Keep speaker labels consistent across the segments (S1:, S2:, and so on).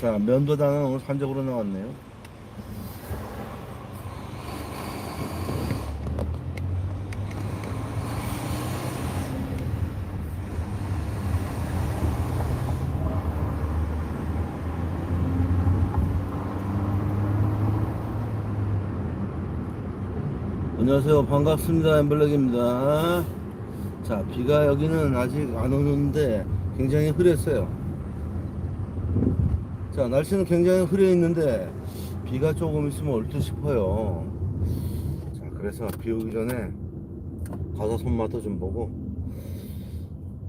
S1: 자, 면도단은 오늘 산적으로 나왔네요. 안녕하세요. 반갑습니다. 엠블랙입니다. 자, 비가 여기는 아직 안 오는데 굉장히 흐렸어요. 자, 날씨는 굉장히 흐려 있는데 비가 조금 있으면 올 듯 싶어요. 자, 그래서 비 오기 전에 가서 손맛도 좀 보고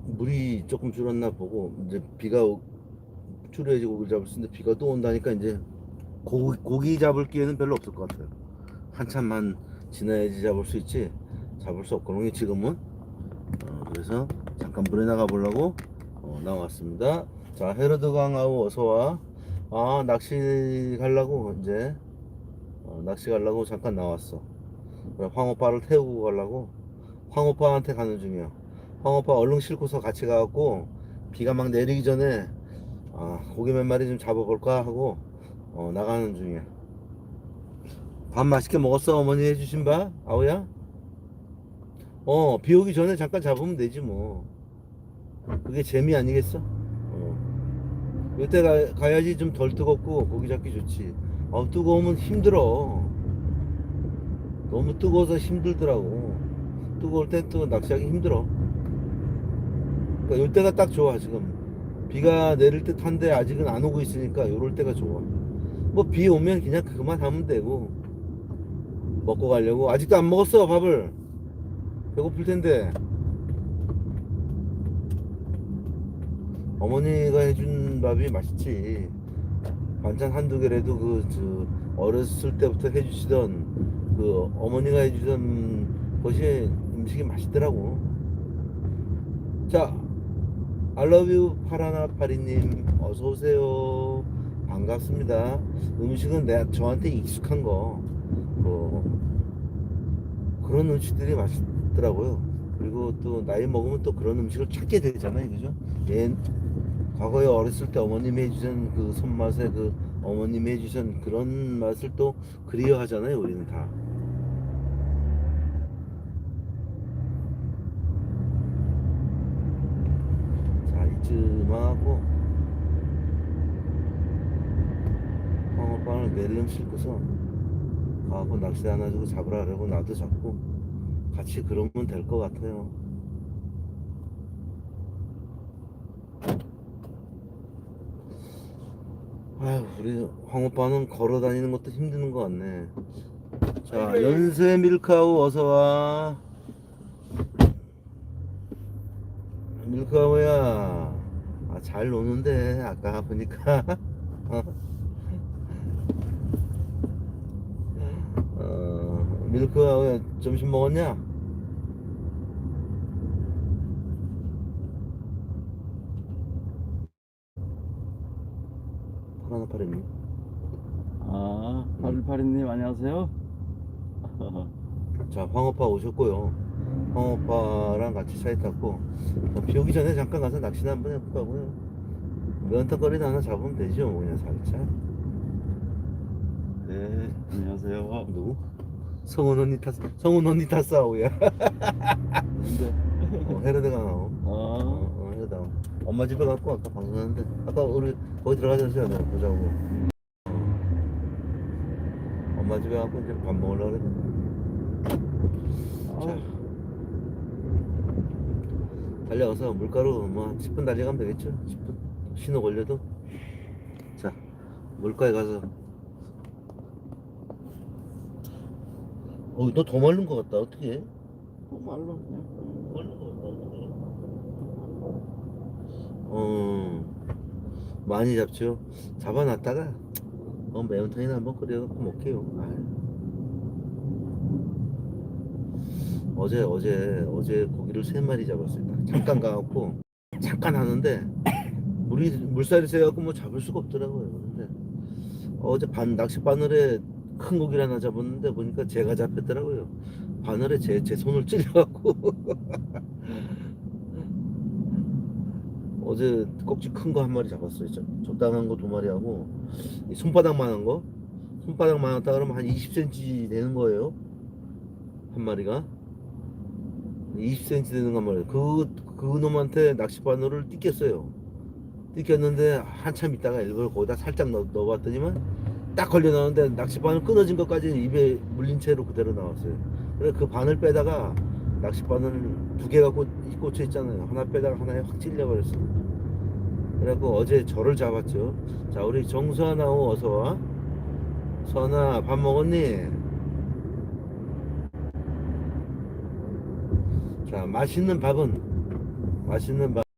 S1: 물이 조금 줄었나 보고 이제 비가 오- 줄여야지 고기 잡을 수 있는데 비가 또 온다니까 이제 고기, 고기 잡을 기회는 별로 없을 것 같아요. 한참만 지나야지 잡을 수 있지 잡을 수 없거든요 지금은 어, 그래서 잠깐 물에 나가 보려고 어, 나왔습니다 자 헤러드 강 아우 어서와 아 낚시 가려고 이제. 어, 낚시 가려고 잠깐 나왔어. 그래, 황 오빠를 태우고 가려고. 황 오빠한테 가는 중이야. 황 오빠 얼른 싣고서 같이 가갖고 비가 막 내리기 전에 아, 고기 몇 마리 좀 잡아볼까 하고 어, 나가는 중이야. 밥 맛있게 먹었어 어머니 해주신 바 아우야? 어비 오기 전에 잠깐 잡으면 되지 뭐. 그게 재미 아니겠어? 어. 이때 가, 가야지 좀 덜 뜨겁고 고기 잡기 좋지. 아 뜨거우면 힘들어. 너무 뜨거워서 힘들더라고. 뜨거울 땐또 낚시하기 힘들어. 그러니까 요 때가 딱 좋아 지금. 비가 내릴 듯 한데 아직은 안 오고 있으니까 요럴 때가 좋아. 뭐 비 오면 그냥 그만 하면 되고. 먹고 가려고. 아직도 안 먹었어 밥을. 배고플 텐데 어머니가 해준 밥이 맛있지. 반찬 한두 개라도 그 저 어렸을 때부터 해주시던 그 어머니가 해주던 것이 음식이 맛있더라고. 자 알러뷰 파라나 파리님. 어서 오세요. 반갑습니다. 음식은 내가 저한테 익숙한 거. 뭐 그런 음식들이 맛있더라고요. 그리고 또 나이 먹으면 또 그런 음식을 찾게 되잖아요, 그죠? 옛 과거에 어렸을 때 어머님이 해주신 그 손맛에 그 어머님이 해주신 그런 맛을 또 그리워하잖아요, 우리는 다. 자, 이쯤 하고 황어빵을 낼름 싣고서 가고 낚시 하나 주고 잡으라 그러고 나도 잡고 같이 그러면 될 것 같아요. 아휴 우리 황 오빠는 걸어 다니는 것도 힘드는 것 같네. 자 연세 밀카우 어서 와. 밀카우야. 아, 잘 노는데 아까 보니까. 어? 어, 밀크야 왜 점심 먹었냐? 파라나 파리님
S2: 아, 파리파리님 안녕하세요.
S1: 자 황오빠 오셨고요 황오빠랑 같이 차에 탔고 어, 비 오기 전에 잠깐 가서 낚시나 한번 해볼까 하고요 면턱거리나 하나 잡으면 되죠 뭐 그냥 살짝 네
S2: 안녕하세요.
S1: 누구? 성훈 언니 탔 성훈 언니
S2: 근데?
S1: 어, 헤르드가 나오
S2: 아,
S1: 어, 어, 이거다. 엄마 집에 갖고 아까 방송하는데. 아까 우리 거기 들어가자 했어요 내가 보자고. 어. 엄마 집에 갖고 이제 밥 먹으려고
S2: 아,
S1: 달려가서 물가로 뭐한 10분 달려가면 되겠죠? 10분? 신호 걸려도? 자 물가에 가서 어 너 더 마른 것 같다. 어떻게 해?
S2: 또 말로 그냥.
S1: 어 많이 잡죠. 잡아놨다가 어, 매운탕이나 한번 끓여갖고 먹게요. 아유. 어제 어제 어제 고기를 세 마리 잡았어요. 잠깐 가갖고. 잠깐 하는데 물이 물살이 세갖고 뭐 잡을 수가 없더라고요. 근데 어제 반 낚시 바늘에 큰 고기를 하나 잡았는데 보니까 제가 잡혔더라고요. 바늘에 제, 제 손을 찔려갖고 어제 꼭지 큰 거 한 마리 잡았어요. 저- 적당한 거 두 마리 하고 이 손바닥만한 거 손바닥만 하다 그러면 한 20cm 되는 거예요. 한 마리가 20cm 되는 한 마리. 그, 그 놈한테 낚시 바늘을 띠꼈어요. 띠꼈는데 한참 있다가 일부러 거기다 살짝 넣, 넣어봤더니만 딱 걸려 나오는데 낚시 바늘 끊어진 것까지 입에 물린 채로 그대로 나왔어요. 그래서 그 바늘 빼다가 낚시 바늘 두 개가 꽂, 꽂혀 있잖아요. 하나 빼다가 하나에 확 찔려버렸어요. 그래갖고 어제 저를 잡았죠. 자, 우리 정수아 나오 어서 와. 수아나 밥 먹었니? 자, 맛있는 밥은 맛있는 밥.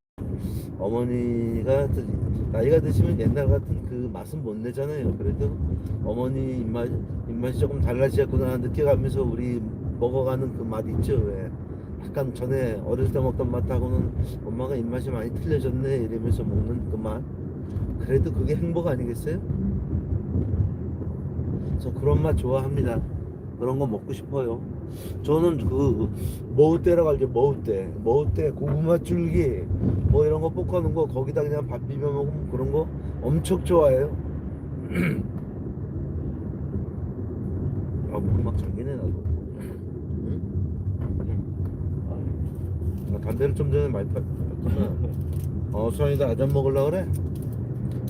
S1: 어머니가 드- 나이가 드시면 옛날 같은 그 맛은 못 내잖아요. 그래도 어머니 입맛 입맛이 조금 달라지셨구나 느껴가면서 우리 먹어가는 그 맛 있죠. 왜? 약간 전에 어렸을 때 먹던 맛하고는 엄마가 입맛이 많이 틀려졌네 이러면서 먹는 그 맛. 그래도 그게 행복 아니겠어요? 저 그런 맛 좋아합니다. 그런 거 먹고 싶어요. 저는 그 머우대라고 알죠? 머우대, 머우대 고구마 줄기 뭐 이런 거 볶아 놓은 거 거기다 그냥 밥 비벼 먹으면 그런 거 엄청 좋아해요. 아 목이 막 잠기네 나도. 응? 나 담배를 좀 전에 많이 폈구나. 어 수환이도 아점 먹으려 그래?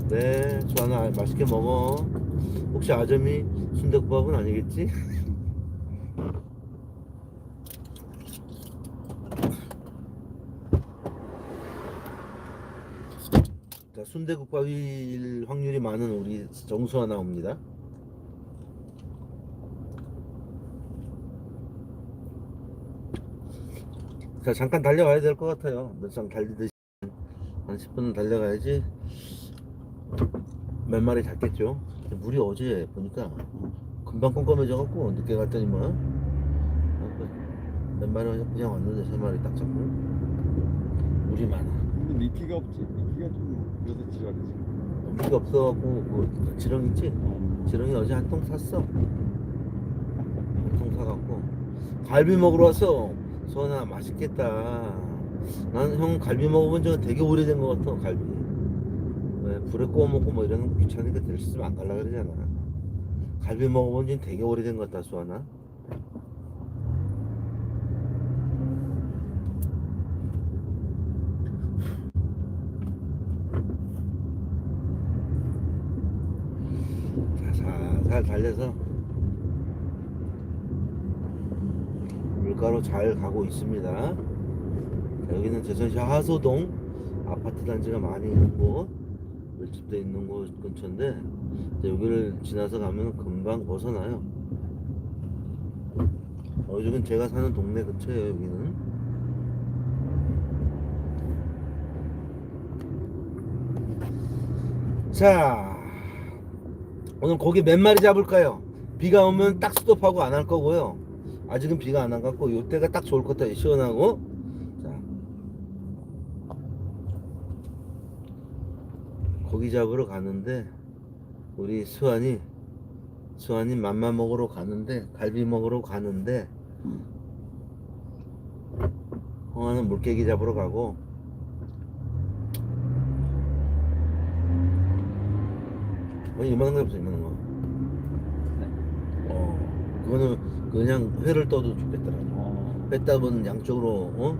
S1: 네, 수환아 맛있게 먹어. 혹시 아점이 순대국밥은 아니겠지? 자, 순대국밥일 확률이 많은 우리 정수아 나옵니다. 자, 잠깐 달려가야 될 것 같아요. 몇장 달리듯이 한 10분은 달려가야지 몇 마리 잡겠죠. 물이 어제 보니까 금방 껌껌해져갖고 늦게 갔더니만 몇 마리 그냥 왔는데 세 마리 딱 잡고 물이 많아.
S2: 근데 미끼가 없지. 미끼가 좀 요새 지랄이지.
S1: 물이 없어갖고 그 지렁 있지? 지렁이 어제 한 통 샀어. 한 통 사갖고 갈비 먹으러 왔어. 수원아 맛있겠다. 나는 형 갈비 먹어본 지가 되게 오래된 것 같아 갈비. 왜 불에 구워 먹고 뭐 이러는 거 귀찮으니까 들었으면 안 갈라 그러잖아. 갈비 먹어본 지는 되게 오래된 것 같다 수원아. 자, 살살 달려서 물가로 잘 가고 있습니다. 자, 여기는 제천시 하소동 아파트 단지가 많이 있는 곳, 밀집돼 있는 곳 근처인데 여기를 지나서 가면 금방 벗어나요. 어, 여기는 제가 사는 동네 근처예요. 여기는. 자, 오늘 고기 몇 마리 잡을까요? 비가 오면 딱 스톱하고 안 할 거고요. 아직은 비가 안 와갖고 요때가 딱 좋을 것 같아요. 시원하고. 자. 고기 잡으러 가는데 우리 수환이 수환이 맘마 먹으러 가는데 갈비 먹으러 가는데 홍아는 물개기 잡으러 가고 어, 이만한 거 없어 이만한 거. 어, 그거는 그냥 회를 떠도 좋겠더라.
S2: 어,
S1: 회 따면 양쪽으로 어?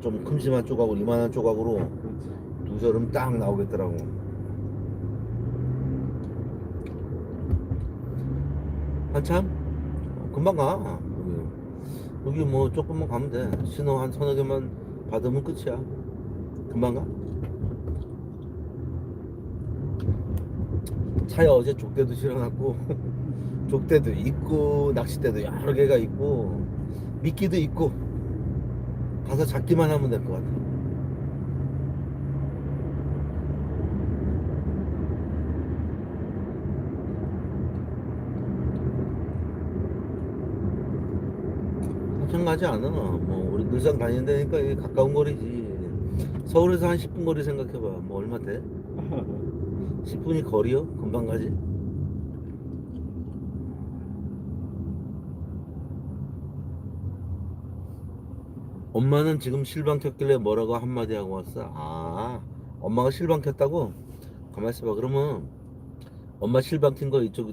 S1: 좀 큼직한 조각으로 이만한 조각으로
S2: 그렇지.
S1: 두 절음 딱 나오겠더라고. 한참 어, 금방 가. 여기, 여기 뭐 조금만 가면 돼. 신호 한 서너 개만 받으면 끝이야. 금방 가. 차에 어제 족대도 실어놨고 족대도 있고 낚싯대도 여러 개가 있고 미끼도 있고 가서 잡기만 하면 될 것 같아. 한참 가지 않아. 뭐 우리 늘상 다니는 데니까 가까운 거리지. 서울에서 한 10분 거리 생각해봐. 뭐 얼마 돼? 10분이 거리요? 금방 가지? 엄마는 지금 실방 켰길래 뭐라고 한마디 하고 왔어? 아, 엄마가 실방 켰다고? 가만 있어봐. 그러면 엄마 실방 킨 거 이쪽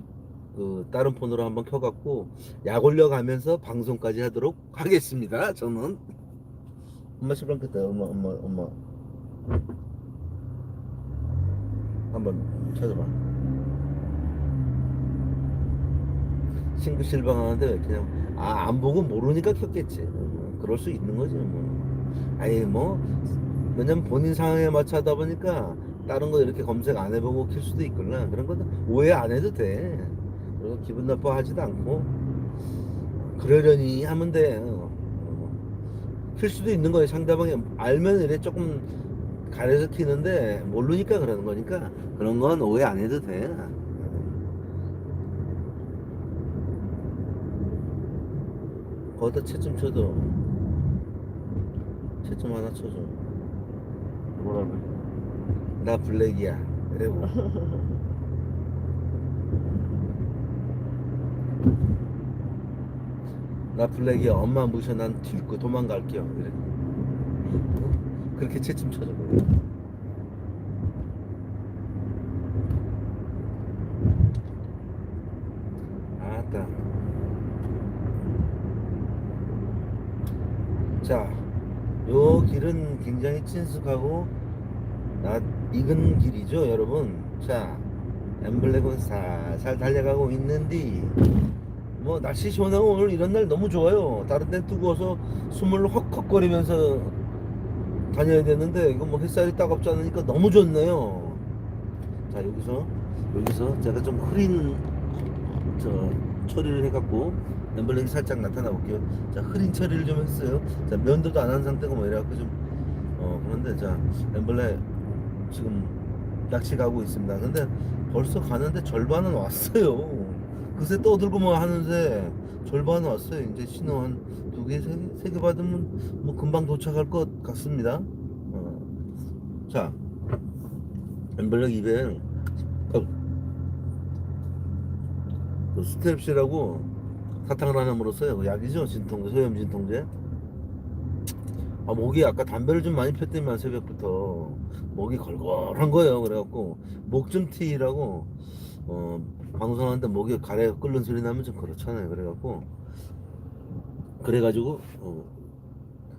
S1: 그 다른 폰으로 한번 켜갖고 약 올려가면서 방송까지 하도록 하겠습니다. 저는 엄마 실방 켰다. 엄마, 엄마, 엄마. 한번 찾아봐. 친구 실방하는데 그냥 아 안 보고 모르니까 켰겠지. 뭐, 그럴 수 있는 거지 뭐. 아니 뭐 왜냐면 본인 상황에 맞춰 하다 보니까 다른 거 이렇게 검색 안 해보고 킬 수도 있구나. 그런 건 오해 안 해도 돼. 그리고 기분 나빠하지도 않고 그러려니 하면 돼. 어. 어. 킬 수도 있는 거예요. 상대방이 알면 이래 조금 가려서 키는데 모르니까 그러는 거니까 그런 건 오해 안 해도 돼. 거기다 채점 쳐도 채점 하나 쳐줘.
S2: 뭐라고?
S1: 나 블랙이야. 이러고. 나 블랙이야. 엄마 무셔 난 딜고 도망갈게요. 이래. 그렇게 채점 쳐줘. 아따. 자, 요 길은 굉장히 친숙하고 나 익은 길이죠, 여러분. 자, 엠블랙은 살살 달려가고 있는데 뭐 날씨 시원하고 오늘 이런 날 너무 좋아요. 다른 데 뜨거워서 숨을 헉헉거리면서 다녀야 되는데 이거 뭐 햇살이 따갑지 않으니까 너무 좋네요. 자 여기서 여기서 제가 좀 흐린 저 처리를 해갖고 엠블랙이 살짝 나타나 볼게요. 자 흐린 처리를 좀 했어요. 자 면도도 안 한 상태고 뭐 이래갖고 좀어 그런데 자 엠블랙 지금 낚시 가고 있습니다. 근데 벌써 가는데 절반은 왔어요. 그새 떠들고 뭐 하는데 절반 왔어요. 이제 신호 한 두 개, 세 개, 세개 받으면 뭐 금방 도착할 것 같습니다. 어. 자, 엠블랙 200. 어. 그 스텝시라고 사탕을 하나 물었어요. 그 약이죠, 진통제, 소염 진통제. 아 목이 아까 담배를 좀 많이 폈더니만 새벽부터 목이 걸걸한 거예요. 그래갖고 목좀 티라고 어 방송하는데 목이 가래 끓는 소리 나면 좀 그렇잖아요. 그래갖고 그래가지고 어,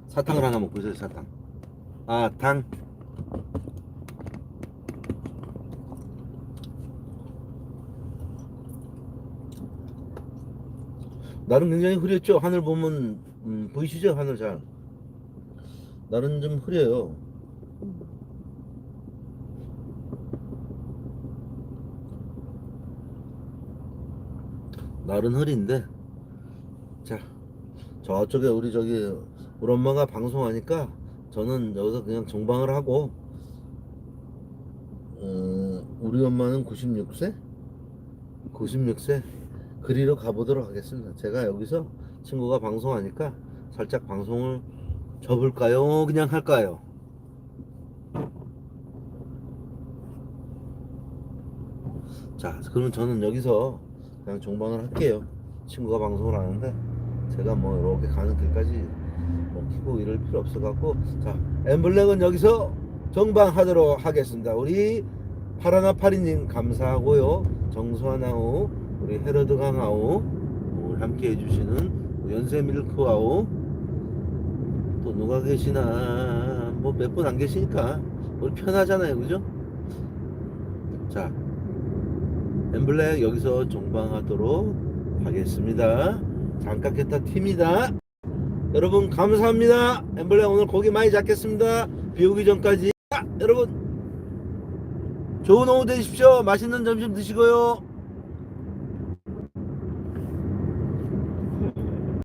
S1: 사탕을 하나 먹고 있어요. 사탕. 아 당. 날은 굉장히 흐렸죠. 하늘 보면 음, 보이시죠? 하늘 잘. 날은 좀 흐려요. 날은 흐린데. 자 저쪽에 우리 저기 우리 엄마가 방송하니까 저는 여기서 그냥 정방을 하고 어, 우리 엄마는 96세? 96세. 그리러 가보도록 하겠습니다. 제가 여기서 친구가 방송하니까 살짝 방송을 접을까요? 그냥 할까요? 자 그러면 저는 여기서 그냥 종방을 할게요. 친구가 방송을 하는데 제가 뭐 이렇게 가는 길까지 뭐 키고 이럴 필요 없어 갖고 자 엠블랙은 여기서 정방하도록 하겠습니다. 우리 파라나 파리님 감사하고요. 정수아나우 우리 헤러드 강아우 함께 해주시는 연세 밀크아우 또 누가 계시나 뭐 몇 분 안 계시니까 우리 편하잖아요, 그죠? 자 엠블랙 여기서 종방하도록 하겠습니다. 장갑겠다 팀이다. 여러분 감사합니다. 엠블랙 오늘 고기 많이 잡겠습니다. 비 오기 전까지. 자, 여러분 좋은 오후 되십시오. 맛있는 점심 드시고요.